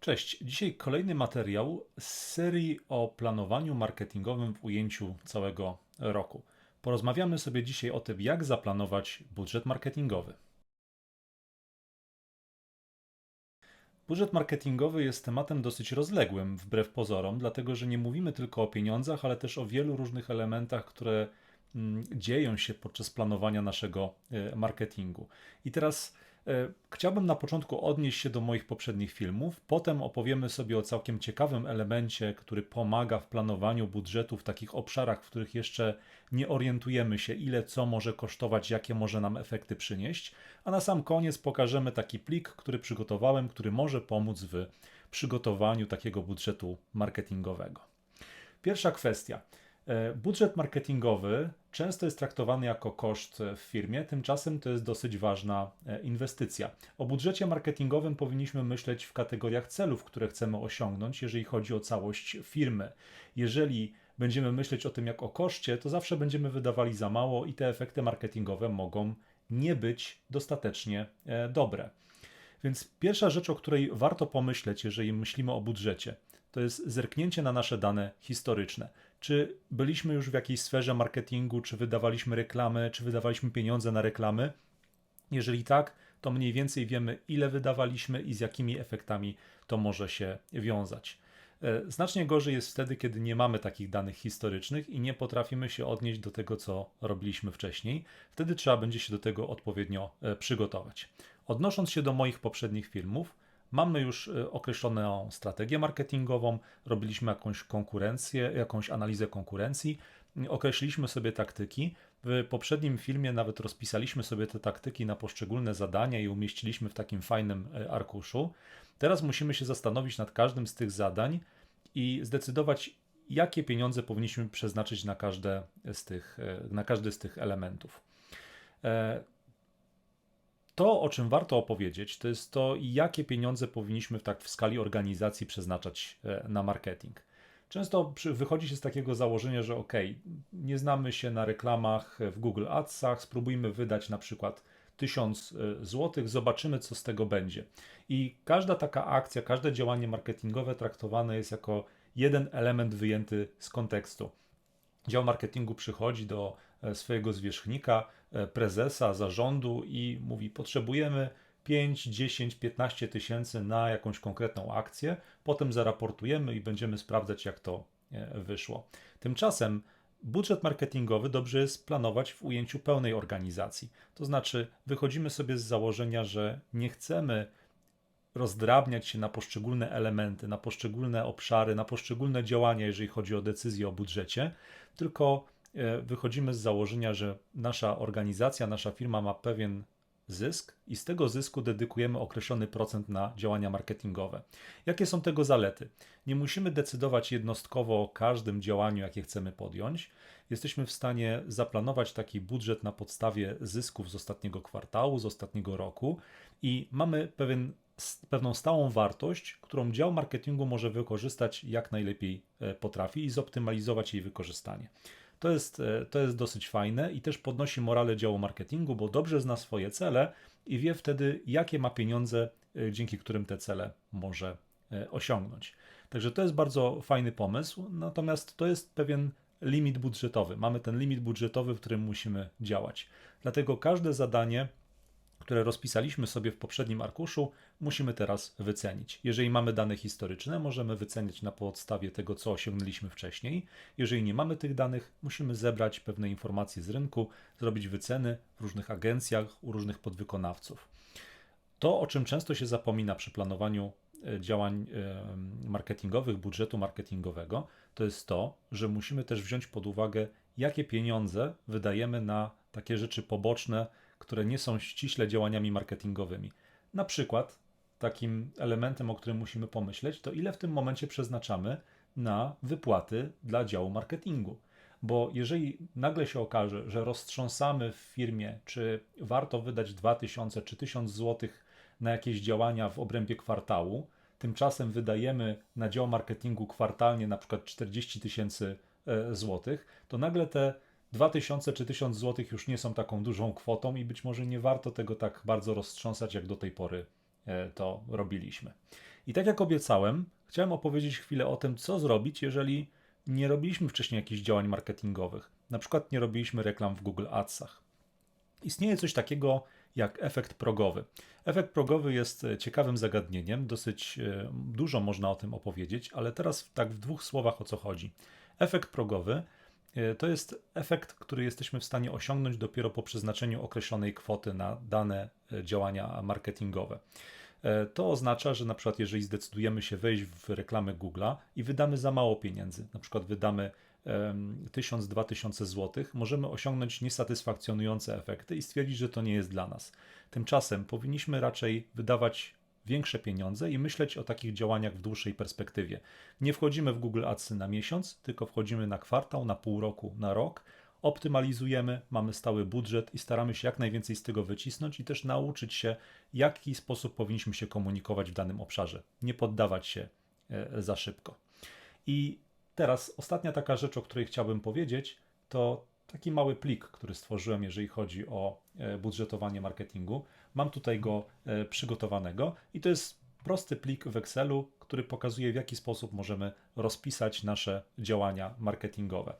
Cześć, dzisiaj kolejny materiał z serii o planowaniu marketingowym w ujęciu całego roku. Porozmawiamy sobie dzisiaj o tym, jak zaplanować budżet marketingowy. Budżet marketingowy jest tematem dosyć rozległym, wbrew pozorom, dlatego że nie mówimy tylko o pieniądzach, ale też o wielu różnych elementach, które mm, dzieją się podczas planowania naszego e, marketingu. I teraz chciałbym na początku odnieść się do moich poprzednich filmów, potem opowiemy sobie o całkiem ciekawym elemencie, który pomaga w planowaniu budżetu w takich obszarach, w których jeszcze nie orientujemy się, ile co może kosztować, jakie może nam efekty przynieść, a na sam koniec pokażemy taki plik, który przygotowałem, który może pomóc w przygotowaniu takiego budżetu marketingowego. Pierwsza kwestia. E, budżet marketingowy często jest traktowany jako koszt w firmie, tymczasem to jest dosyć ważna e, inwestycja. O budżecie marketingowym powinniśmy myśleć w kategoriach celów, które chcemy osiągnąć, jeżeli chodzi o całość firmy. Jeżeli będziemy myśleć o tym jak o koszcie, to zawsze będziemy wydawali za mało i te efekty marketingowe mogą nie być dostatecznie e, dobre. Więc pierwsza rzecz, o której warto pomyśleć, jeżeli myślimy o budżecie, to jest zerknięcie na nasze dane historyczne. Czy byliśmy już w jakiejś sferze marketingu, czy wydawaliśmy reklamy, czy wydawaliśmy pieniądze na reklamy? Jeżeli tak, to mniej więcej wiemy, ile wydawaliśmy i z jakimi efektami to może się wiązać. E, znacznie gorzej jest wtedy, kiedy nie mamy takich danych historycznych i nie potrafimy się odnieść do tego, co robiliśmy wcześniej. Wtedy trzeba będzie się do tego odpowiednio e, przygotować. Odnosząc się do moich poprzednich filmów, Mamy już y, określoną strategię marketingową, robiliśmy jakąś konkurencję, jakąś analizę konkurencji, określiliśmy sobie taktyki. W poprzednim filmie nawet rozpisaliśmy sobie te taktyki na poszczególne zadania i umieściliśmy w takim fajnym y, arkuszu. Teraz musimy się zastanowić nad każdym z tych zadań i zdecydować, jakie pieniądze powinniśmy przeznaczyć na, każde z tych, y, na każdy z tych elementów. E, to, o czym warto opowiedzieć, to jest to, jakie pieniądze powinniśmy w, tak w skali organizacji przeznaczać e, na marketing. Często wychodzi się z takiego założenia, że ok, nie znamy się na reklamach w Google Adsach, spróbujmy wydać na przykład 1000 e, zł, zobaczymy, co z tego będzie. I każda taka akcja, każde działanie marketingowe traktowane jest jako jeden element wyjęty z kontekstu. Dział marketingu przychodzi do e, swojego zwierzchnika, e, prezesa, zarządu i mówi: Potrzebujemy 5, 10, 15 tysięcy na jakąś konkretną akcję, potem zaraportujemy i będziemy sprawdzać, jak to e, wyszło. Tymczasem budżet marketingowy dobrze jest planować w ujęciu pełnej organizacji. To znaczy, wychodzimy sobie z założenia, że nie chcemy rozdrabniać się na poszczególne elementy, na poszczególne obszary, na poszczególne działania, jeżeli chodzi o decyzję o budżecie, tylko e, wychodzimy z założenia, że nasza organizacja, nasza firma ma pewien zysk i z tego zysku dedykujemy określony procent na działania marketingowe. Jakie są tego zalety? Nie musimy decydować jednostkowo o każdym działaniu, jakie chcemy podjąć. Jesteśmy w stanie zaplanować taki budżet na podstawie zysków z ostatniego kwartału, z ostatniego roku i mamy pewien pewną stałą wartość, którą dział marketingu może wykorzystać jak najlepiej e, potrafi i zoptymalizować jej wykorzystanie. To jest, e, to jest dosyć fajne i też podnosi morale działu marketingu, bo dobrze zna swoje cele i wie wtedy, jakie ma pieniądze, e, dzięki którym te cele może osiągnąć. Także to jest bardzo fajny pomysł, natomiast to jest pewien limit budżetowy. Mamy ten limit budżetowy, w którym musimy działać. Dlatego każde zadanie które rozpisaliśmy sobie w poprzednim arkuszu, musimy teraz wycenić. Jeżeli mamy dane historyczne, możemy wycenić na podstawie tego, co osiągnęliśmy wcześniej. Jeżeli nie mamy tych danych, musimy zebrać pewne informacje z rynku, zrobić wyceny w różnych agencjach, u różnych podwykonawców. To, o czym często się zapomina przy planowaniu e, działań e, marketingowych, budżetu marketingowego, to jest to, że musimy też wziąć pod uwagę, jakie pieniądze wydajemy na takie rzeczy poboczne, które nie są ściśle działaniami marketingowymi. Na przykład takim elementem, o którym musimy pomyśleć, to ile w tym momencie przeznaczamy na wypłaty dla działu marketingu. Bo jeżeli nagle się okaże, że roztrząsamy w firmie, czy warto wydać 2000 czy 1000 zł na jakieś działania w obrębie kwartału, tymczasem wydajemy na dział marketingu kwartalnie na przykład 40 tysięcy e, złotych, to nagle te 2000 czy 1000 zł już nie są taką dużą kwotą i być może nie warto tego tak bardzo roztrząsać, jak do tej pory e, to robiliśmy. I tak jak obiecałem, chciałem opowiedzieć chwilę o tym, co zrobić, jeżeli nie robiliśmy wcześniej jakichś działań marketingowych. Na przykład nie robiliśmy reklam w Google Adsach. Istnieje coś takiego jak efekt progowy. Efekt progowy jest e, ciekawym zagadnieniem, dosyć e, dużo można o tym opowiedzieć, ale teraz tak w dwóch słowach o co chodzi. Efekt progowy to jest efekt, który jesteśmy w stanie osiągnąć dopiero po przeznaczeniu określonej kwoty na dane działania marketingowe. To oznacza, że na przykład jeżeli zdecydujemy się wejść w reklamy Google'a i wydamy za mało pieniędzy, na przykład wydamy 1000-2000 zł, możemy osiągnąć niesatysfakcjonujące efekty i stwierdzić, że to nie jest dla nas. Tymczasem powinniśmy raczej wydawać większe pieniądze i myśleć o takich działaniach w dłuższej perspektywie. Nie wchodzimy w Google Ads na miesiąc, tylko wchodzimy na kwartał, na pół roku, na rok. Optymalizujemy, mamy stały budżet i staramy się jak najwięcej z tego wycisnąć i też nauczyć się, w jaki sposób powinniśmy się komunikować w danym obszarze. Nie poddawać się e, za szybko. I Teraz ostatnia taka rzecz, o której chciałbym powiedzieć, to taki mały plik, który stworzyłem, jeżeli chodzi o e, budżetowanie marketingu. Mam tutaj go e, przygotowanego i to jest prosty plik w Excelu, który pokazuje, w jaki sposób możemy rozpisać nasze działania marketingowe.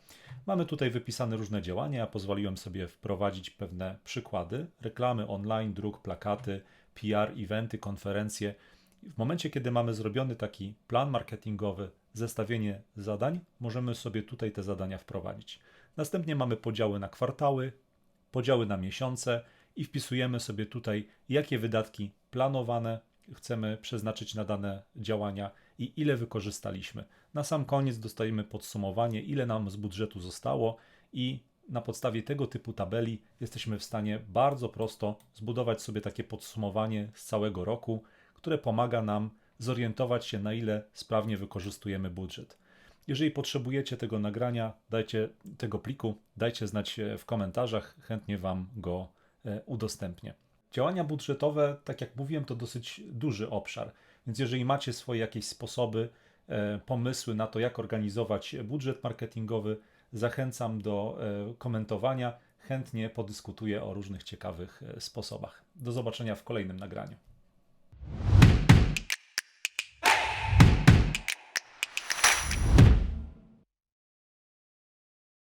Mamy tutaj wypisane różne działania. Ja pozwoliłem sobie wprowadzić pewne przykłady: reklamy online, druk, plakaty, PR, eventy, konferencje. W momencie, kiedy mamy zrobiony taki plan marketingowy, zestawienie zadań, możemy sobie tutaj te zadania wprowadzić. Następnie mamy podziały na kwartały, podziały na miesiące i wpisujemy sobie tutaj, jakie wydatki planowane chcemy przeznaczyć na dane działania i ile wykorzystaliśmy. Na sam koniec dostajemy podsumowanie, ile nam z budżetu zostało i na podstawie tego typu tabeli jesteśmy w stanie bardzo prosto zbudować sobie takie podsumowanie z całego roku, które pomaga nam zorientować się, na ile sprawnie wykorzystujemy budżet. Jeżeli potrzebujecie tego nagrania, dajcie tego pliku, dajcie znać w komentarzach, chętnie Wam go e, udostępnię. Działania budżetowe, tak jak mówiłem, to dosyć duży obszar, więc jeżeli macie swoje jakieś sposoby, e, pomysły na to, jak organizować budżet marketingowy, zachęcam do e, komentowania. Chętnie podyskutuję o różnych ciekawych sposobach. Do zobaczenia w kolejnym nagraniu.